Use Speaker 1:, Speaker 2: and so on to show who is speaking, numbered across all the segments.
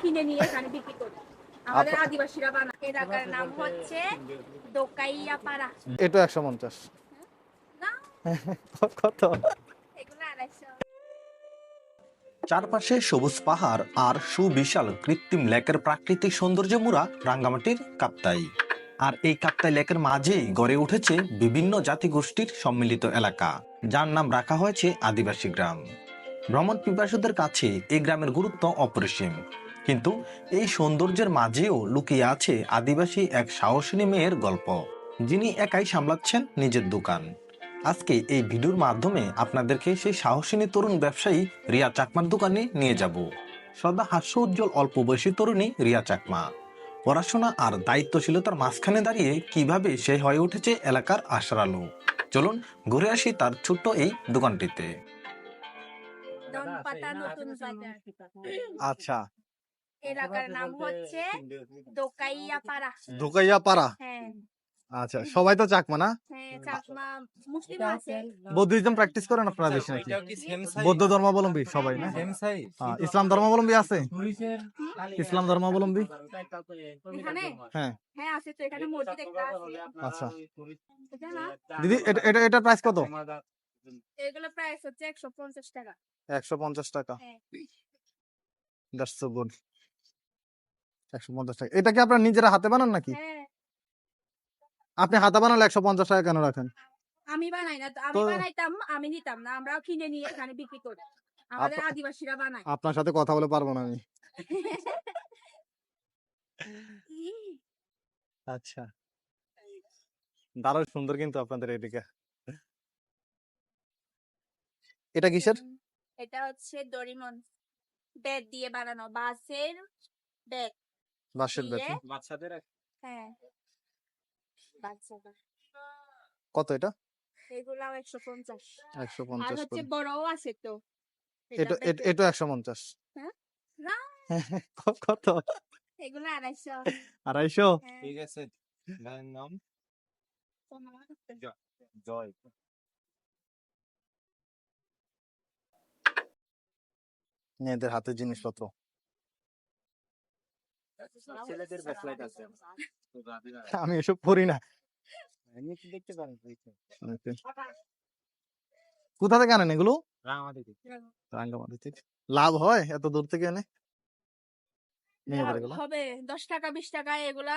Speaker 1: কিনে নিয়ে এখানে বিক্রি করি। আমাদের আদিবাসীরা বানায়। এলাকার নাম হচ্ছে দোকাইয়া পাড়া
Speaker 2: এটা একশো পঞ্চাশ। কত?
Speaker 3: চারপাশে সবুজ পাহাড় আর সুবিশাল কৃত্রিম লেকের প্রাকৃতিক সৌন্দর্যে মোড়া রাঙ্গামাটির কাপ্তাই। আর এই কাপ্তাই লেকের মাঝেই গড়ে উঠেছে বিভিন্ন জাতিগোষ্ঠীর সম্মিলিত এলাকা যার নাম রাখা হয়েছে আদিবাসী গ্রাম। ভ্রমণ পিপাসুদের কাছে এই গ্রামের গুরুত্ব অপরিসীম। কিন্তু এই সৌন্দর্যের মাঝেও লুকিয়ে আছে আদিবাসী এক সাহসিনী মেয়ের গল্প যিনি একাই সামলাচ্ছেন নিজের দোকান আজকে এই ভিডিওর মাধ্যমে আপনাদেরকে সেই সাহসিনী তরুণ ব্যবসায়ী রিয়া চাকমার দোকানে নিয়ে যাব সদা হাস্য উজ্জ্বল অল্প বয়সী তরুণী রিয়া চাকমা পড়াশোনা আর দায়িত্বশীলতার মাঝখানে দাঁড়িয়ে কীভাবে সে হয়ে উঠেছে এলাকার আশার আলো চলুন ঘুরে আসি তার ছোট্ট এই দোকানটিতে
Speaker 2: আচ্ছা
Speaker 1: এলাকার নাম হচ্ছে হ্যাঁ।
Speaker 2: আচ্ছা সবাই তো চাকমা না?
Speaker 1: হ্যাঁ চাকমা মুসলিম আছে।
Speaker 2: বৌদ্ধিজম প্যাকটিস করেন আপনারা বেশি নাকি? বৌদ্ধ ধর্মাবলম্বী সবাই না? হ্যাঁ, ইসলাম ধর্মাবলম্বী আছে? ইসলাম ধর্মাবলম্বী? হ্যাঁ।
Speaker 1: হ্যাঁ আছে তো এখানে মসজিদ একটা আছে।
Speaker 2: আচ্ছা। দিদি এটা এটা এটার প্রাইস কত?
Speaker 1: এগুলো প্রাইস হচ্ছে একশো পঞ্চাশ টাকা।
Speaker 2: একশো পঞ্চাশ টাকা।
Speaker 1: হ্যাঁ।
Speaker 2: দ্যাটস সো গুড একশো পঞ্চাশ টাকা। এটা কি আপনারা নিজেরা হাতে বানান নাকি?
Speaker 1: হ্যাঁ।
Speaker 2: আপনি হাতে বানালে একশো পঞ্চাশ টাকা কেন রাখেন?
Speaker 1: আমি বানাই না আমি বানাইতাম আমি নিতাম না আমরাও কিনে নিয়ে এখানে বিক্রি করি। আমাদের আদিবাসীরা বানায়।
Speaker 2: আপনার সাথে কথা বলে পারব না আমি। আচ্ছা। দারুণ সুন্দর কিন্তু আপনাদের এদিকে। এটা কিসের?
Speaker 1: এটা হচ্ছে দরিমন ব্যাগ দিয়ে বানানো বাঁশের ব্যাগ
Speaker 2: ব্যাগ
Speaker 4: বাচ্চাদের
Speaker 1: হ্যাঁ। বাচ্চারা
Speaker 2: কত এটা?
Speaker 1: এগুলাও আর হচ্ছে বড়ও আছে তো।
Speaker 2: এটা
Speaker 1: এটা
Speaker 2: পঞ্চাশ।
Speaker 1: হ্যাঁ?
Speaker 2: কত
Speaker 1: এগুলো আড়াইশো।
Speaker 2: আড়াইশো?
Speaker 1: হ্যাঁ,
Speaker 4: ঠিক আছে। গানের নাম? জয়।
Speaker 2: মেয়েদের হাতের জিনিসপত্র।
Speaker 4: ছেলেদের ব্যাকলাইট আছে
Speaker 2: আমি এসব পড়ি না।
Speaker 4: দেখতে পারেন
Speaker 2: কোথা থেকে আনেন এগুলো? রাঙ্গামাটি থেকে। লাভ হয়? এত দূর থেকে এনে?
Speaker 1: হবে। দশ টাকা বিশ টাকা এগুলা।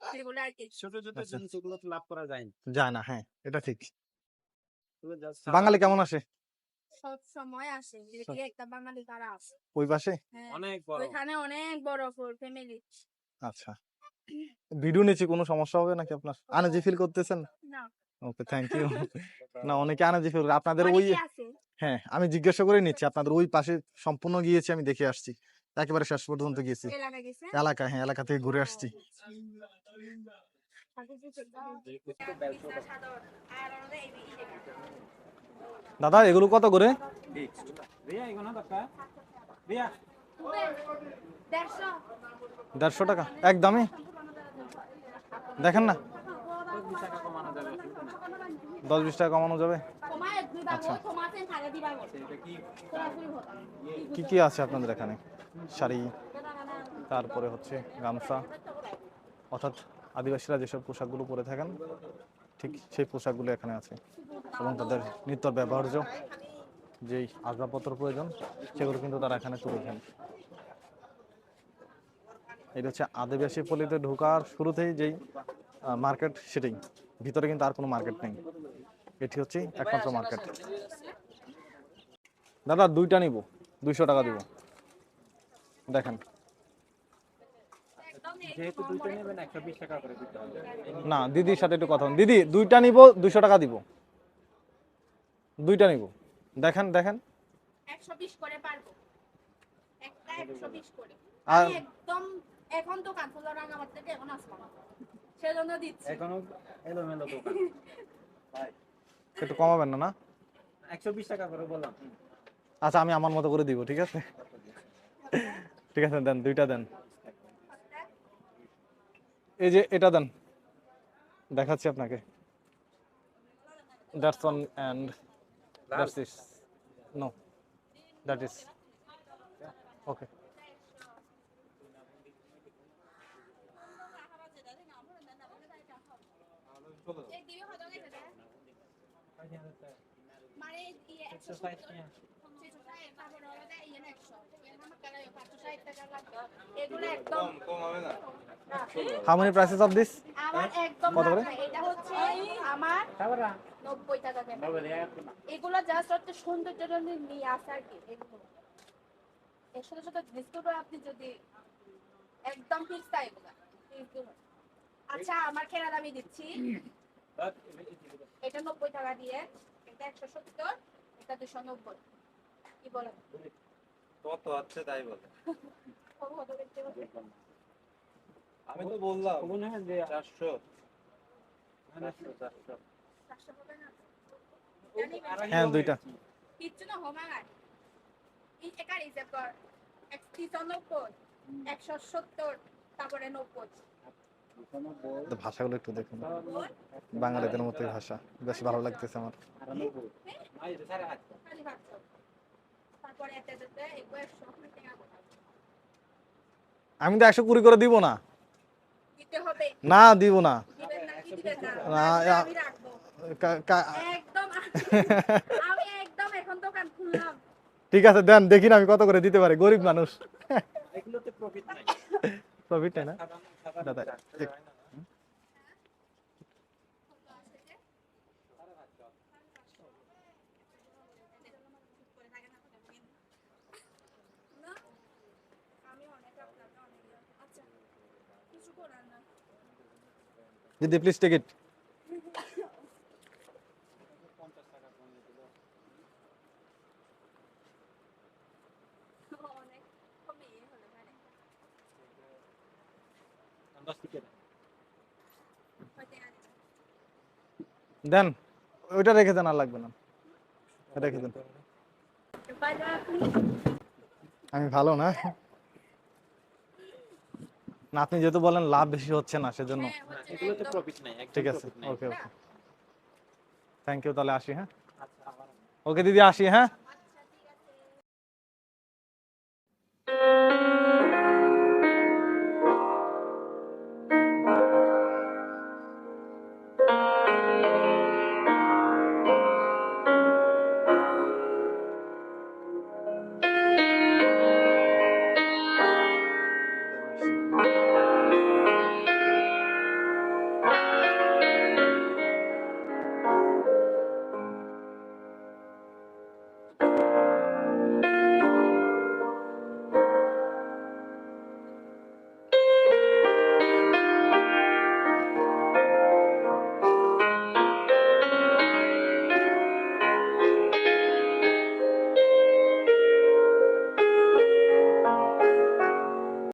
Speaker 1: এগুলা
Speaker 4: ছোট ছোট
Speaker 2: আচ্ছা।
Speaker 4: জিনিস এগুলো তো লাভ করা যায় না।
Speaker 2: হ্যাঁ এটা ঠিক। বাঙালি কেমন আসে?
Speaker 1: সব সময় আসে যদি একটা বাঙালি তারা আছে
Speaker 2: ওই পাশে
Speaker 1: হ্যাঁ,
Speaker 4: অনেক বড়।
Speaker 1: ওইখানে অনেক বড় ফ্যামিলি।
Speaker 2: আচ্ছা। ভিডিও নিচ্ছি কোনো সমস্যা হবে নাকি আপনার? আনাজি ফিল করতেছেন?
Speaker 1: না।
Speaker 2: ওকে থ্যাংক ইউ না অনেকে আনাজি ফিল আপনাদের ওই হ্যাঁ আমি জিজ্ঞাসা করে নিচ্ছি। আপনাদের ওই পাশে সম্পূর্ণ গিয়েছি আমি দেখে আসছি। একেবারে শেষ পর্যন্ত গিয়েছি।
Speaker 1: এলাকা
Speaker 2: এলাকা হ্যাঁ এলাকা থেকে ঘুরে আসছি। দাদা, এগুলো কত করে?
Speaker 1: দেড়শো
Speaker 2: টাকা। একদমই। দেখেন না।
Speaker 4: দশ
Speaker 2: বিশ টাকা কমানো যাবে। আচ্ছা।
Speaker 4: কি
Speaker 2: কি আছে আপনাদের এখানে? শাড়ি, তারপরে হচ্ছে গামছা। অর্থাৎ আদিবাসীরা যেসব পোশাকগুলো পরে থাকেন, ঠিক সেই পোশাকগুলো এখানে আছে। এবং তাদের নিত্য ব্যবহার্য যেই আসবাবপত্র প্রয়োজন সেগুলো কিন্তু তারা এখানে তুলেছেন এটা হচ্ছে আদিবাসী পল্লীতে ঢোকার শুরুতেই যেই মার্কেট সেটাই। ভিতরে কিন্তু আর কোনো মার্কেট নেই। এটি হচ্ছে একমাত্র মার্কেট। দাদা দুইটা নিব। দুইশো টাকা দিব। দেখেন। না দিদির সাথে একটু কথা দিদি দুইটা নিব দুইশো টাকা দিব। দুইটা নিব। দেখেন দেখেন।
Speaker 1: করে পারব। একটা একশো বিশ করে।
Speaker 2: আর
Speaker 1: একদম এখন তো কানফুলা রাঙামার থেকে এখন আসলাম সেজন্য দিচ্ছি।
Speaker 4: এখনও এলোমেলো দোকান।
Speaker 2: একটু কমাবেন না না?
Speaker 4: টাকা করে বললাম।
Speaker 2: আচ্ছা আমি আমার মতো করে দিব ঠিক আছে? ঠিক আছে দেন দুইটা দেন। এই যে এটা দেন। দেখাচ্ছি আপনাকে। That's on and
Speaker 1: That's this. No, that is. Yeah. Okay.
Speaker 2: How many prices of this?
Speaker 1: আমার একদম এটা হচ্ছে আমার নব্বই টাকা এগুলো জাস্ট হচ্ছে সৌন্দর্যের জন্য নিয়ে আসে আর কি? এগুলো। এর সাথে সাথে ডিসকাউন্ট আপনি যদি একদম ফিক্স তাই এগুলো আচ্ছা আমার কেনা দামি দিচ্ছি। এটা নব্বই টাকা দিয়ে এটা একশো সত্তর এটা দুশো নব্বই। কি বলেন?
Speaker 5: কত হচ্ছে তাই বলে? আমি তো বললাম
Speaker 4: মনে হয় যে
Speaker 5: চারশো।
Speaker 4: চারশো, চারশো।
Speaker 2: হ্যাঁ দুইটা।
Speaker 1: কিচ্ছু না হোমাগার। কর তারপরে
Speaker 2: তো ভাষাগুলো একটু দেখুন। বাঙালিদের মতোই ভাষা। বেশ ভালো লাগতেছে আমার। আমি তো একশো কুড়ি করে দিব না। না দিব না। ঠিক আছে দেন দেখি না আমি কত করে দিতে পারি গরিব মানুষ।
Speaker 4: প্রফিট নাই।
Speaker 2: না?
Speaker 4: সাধারণ
Speaker 2: দাদা,
Speaker 4: হয় না?
Speaker 1: না আমি অনেক আপনাকে অনেক আচ্ছা কিছু করার না
Speaker 2: দিদি প্লিজ টিকিট
Speaker 4: পঞ্চাশ টাকা কমিয়ে দিলো।
Speaker 1: অনেক কমিয়ে হলো মানে
Speaker 4: দশ টিকিট
Speaker 1: হয়তো আরে
Speaker 2: দেন ওইটা রেখে দেন আর লাগবে না। রেখে দেন। আমি ভালো না। না আপনি যেহেতু বলেন লাভ বেশি হচ্ছে না সেজন্য।
Speaker 1: হ্যাঁ,
Speaker 2: ঠিক আছে ওকে ওকে থ্যাংক ইউ তাহলে আসি হ্যাঁ?
Speaker 4: আচ্ছা
Speaker 2: ওকে দিদি আসি হ্যাঁ?